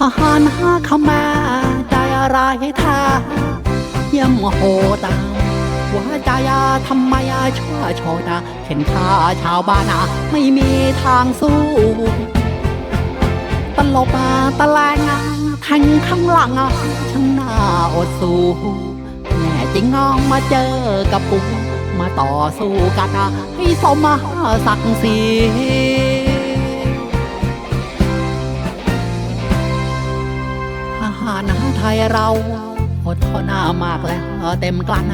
ทหารหาขมาใจอะไรให้ทาเยี่ยมโหตามว่าใจาทำไมอาชั่วโชดาเห็นข้าชาวบ้านอะไม่มีทางสู้ตลบมาตะแลงอะแทงข้างหลังอะช่างหน่าอดสู้แน่จริงน้องมาเจอกับปูมาต่อสู้กันอะให้สมศักดิ์ศรีารไทยเราอดทนมากแล้วเต็มกลั้น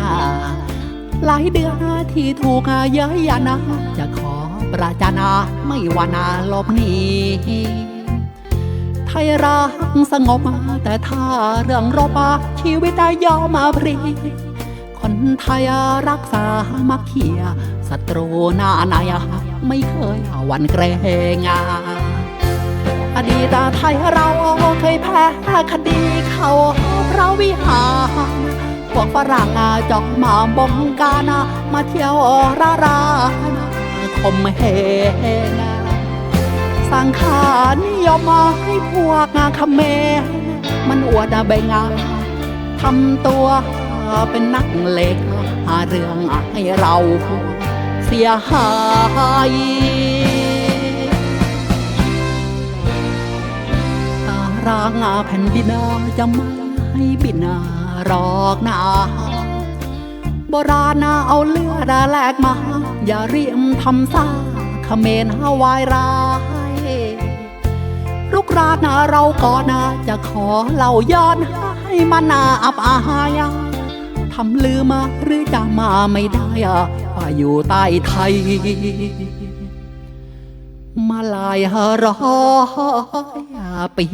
หลายเดือนที่ถูกเย้ยยานะ จะขอประจานาไม่วานาลบหนีไทยรักสงบแต่ถ้าเรื่องรบชีวิตยอมมาพรีคนไทยรักษามักเขียศัตรูหน้าไหนไม่เคยหวันเกรงา ดีตไทยเราเคยแพ้คดีเขาพระวิหารพวกฝรั่งจองมาบงการมาเที่ยวราราคมเหงสังขารนิยมาให้พวกเขมรมันอวดใบงาทำตัวเป็นนักเลงหาเรื่องให้เราเสียหาย รางแผ่นดินาจะไม่ให้บินารอกนาโบราณเอาเลือดแลกมา อย่าเรียมทำซาเขมรฮาวายร้ายลูกรานาเราก่อนนะจะขอเล่าย้อนให้มันาอับอายทำลืมมาหรือจะมาไม่ได้อะว่าอยู่ใต้ไทย มาหลายร้อยปี